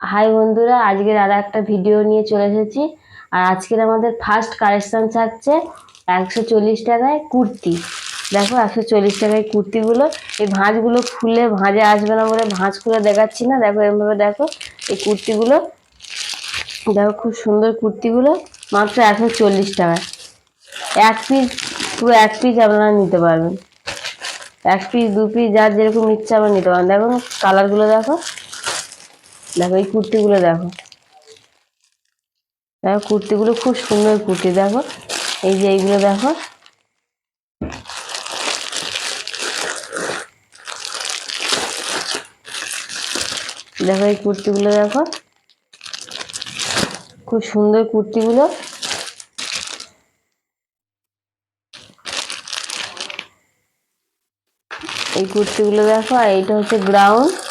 High বন্ধুরা আজকের আর একটা ভিডিও নিয়ে চলে এসেছি। আর আজকের আমাদের ফার্স্ট কালেকশন থাকছে একশো চল্লিশ টাকায় কুর্তি। দেখো, একশো চল্লিশ টাকায় কুর্তিগুলো। এই ভাঁজগুলো খুলে ভাঁজে আসবে না বলে ভাঁজ খুলে দেখাচ্ছি না। দেখো, এভাবে দেখো, এই কুর্তিগুলো। দেখো, খুব সুন্দর কুর্তিগুলো, মাত্র একশো চল্লিশ টাকায়। এক পিস পুরো এক পিস আপনারা নিতে পারবেন। এক পিস দু পিস যার যেরকম ইচ্ছা আপনারা নিতে পারেন দেখো কালারগুলো দেখো। দেখো, এই কুর্তিগুলো দেখো। দেখো, কুর্তিগুলো খুব সুন্দর কুর্তি, দেখো। এই যে এইগুলো দেখো। দেখো, এই কুর্তিগুলো দেখো। খুব সুন্দর কুর্তিগুলো। এই কুর্তিগুলো দেখো, আর এইটা হচ্ছে গ্রাউন্ড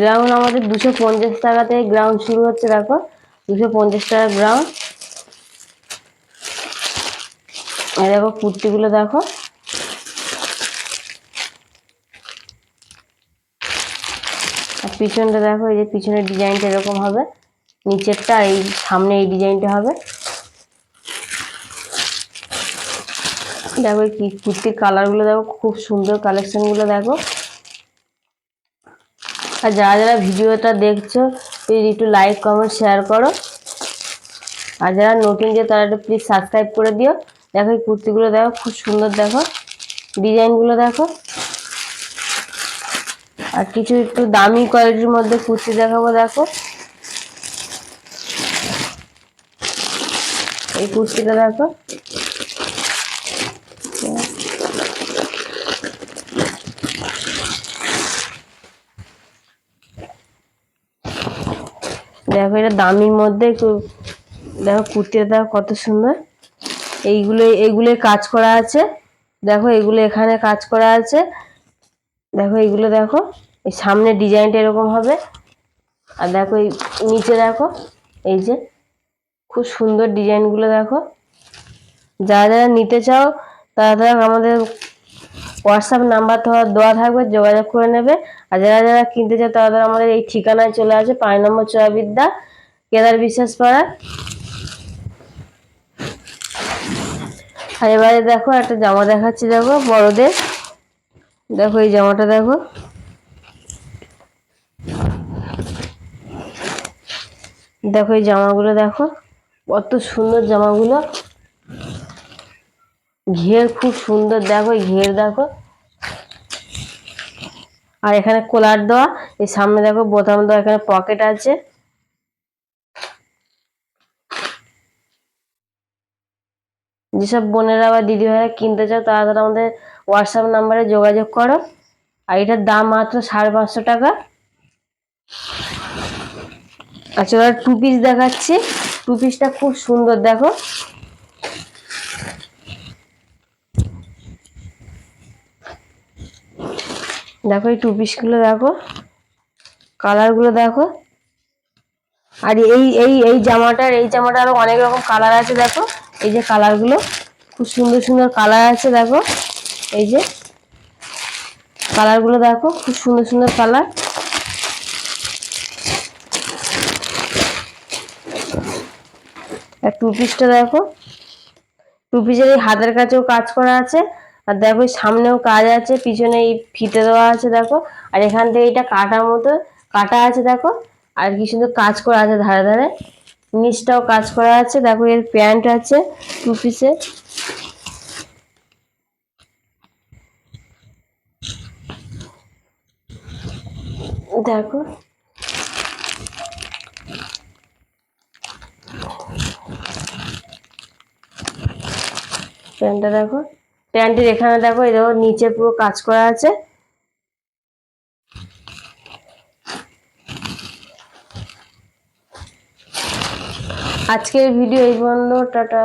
গ্রাউন্ড আমাদের দুশো পঞ্চাশ টাকা থেকে গ্রাউন্ড শুরু হচ্ছে, দেখো। দুশো পঞ্চাশ টাকা গ্রাউন্ড এই দেখো কুর্তিগুলো, দেখো। পিছনটা দেখো, এই যে পিছনের ডিজাইনটা এরকম হবে। নিচেরটা এই সামনে এই ডিজাইনটা হবে। দেখো এই কুর্তির কালারগুলো দেখো, খুব সুন্দর কালেকশনগুলো দেখো। আর যারা যারা ভিডিওটা দেখছ প্লিজ একটু লাইক কমেন্ট শেয়ার করো। আর যারা নতুন যে, তারা একটু প্লিজ সাবস্ক্রাইব করে দিও। দেখো এই কুর্তিগুলো দেখো, খুব সুন্দর দেখো। ডিজাইনগুলো দেখো। আর কিছু একটু দামি কোয়ালিটির মধ্যে কুর্তি দেখাবো, দেখো। এই কুর্তিটা দেখো। দেখো, এটা দামির মধ্যে দেখো, কুর্তিটা দেখো কত সুন্দর। এইগুলো এইগুলো কাজ করা আছে। দেখো, এগুলো এখানে কাজ করা আছে। দেখো, এইগুলো দেখো, এই সামনে ডিজাইনটা এরকম হবে। আর দেখো, এই নিচে দেখো, এই যে, খুব সুন্দর ডিজাইনগুলো দেখো। যারা যারা নিতে চাও, তারা তারা আমাদের হোয়াটসঅ্যাপ নাম্বার দেওয়া থাকবে, যোগাযোগ করে নেবে। আর যারা যারা কিনতে চায় তারা তারা আমাদের এই ঠিকানায় চলে আসে পাঁচ নম্বর চয়াবিদ্যা কেদার বিশ্বাস পাড়া। আর এবারে দেখো, একটা জামা দেখাচ্ছি, দেখো, বড়দের। দেখো, এই জামাটা দেখো। দেখো, এই জামাগুলো দেখো, কত সুন্দর জামাগুলো। ঘের খুব সুন্দর, দেখো ঘের, দেখো। আর এখানে কোলার দেওয়া, এই সামনে দেখো বোতাম দেওয়া, এখানে পকেট আছে। যেসব বোনেরা বা দিদি ভাইরা কিনতে চাও, তারা তারা আমাদের হোয়াটসঅ্যাপ নাম্বারে যোগাযোগ করো। আর এটার দাম মাত্র সাড়ে পাঁচশো টাকা। আচ্ছা টু পিস দেখাচ্ছি। টু পিসটা খুব সুন্দর, দেখো। দেখো এই টু পিসগুলো দেখো। কালারগুলো দেখো। আর এই এই এই জামাটার, এই জামাটা আরও অনেক রকম কালার আছে দেখো। এই যে কালারগুলো খুব সুন্দর সুন্দর কালার আছে দেখো। এই যে কালারগুলো দেখো, খুব সুন্দর সুন্দর কালার আর টু পিসটা দেখো। টু পিসের এই হাতের কাছেও কাজ করা আছে। আর দেখো সামনেও কাজ আছে, পিছনে এই ফিতে দেওয়া আছে দেখো। আর এখান থেকে এটা কাটার মতো, কাটা আছে দেখো। আর কি সুন্দর কাজ করা আছে ধারে ধারে। নিচটাও কাজ করা আছে, দেখো এর প্যান্ট আছে টু পিসে দেখো। প্যান্টটা দেখো। প্যান্টের এখানে দেখো, এই দেখো, নিচে পুরো কাজ করা আছে। আজকের ভিডিও এই বন্ধ টাটা।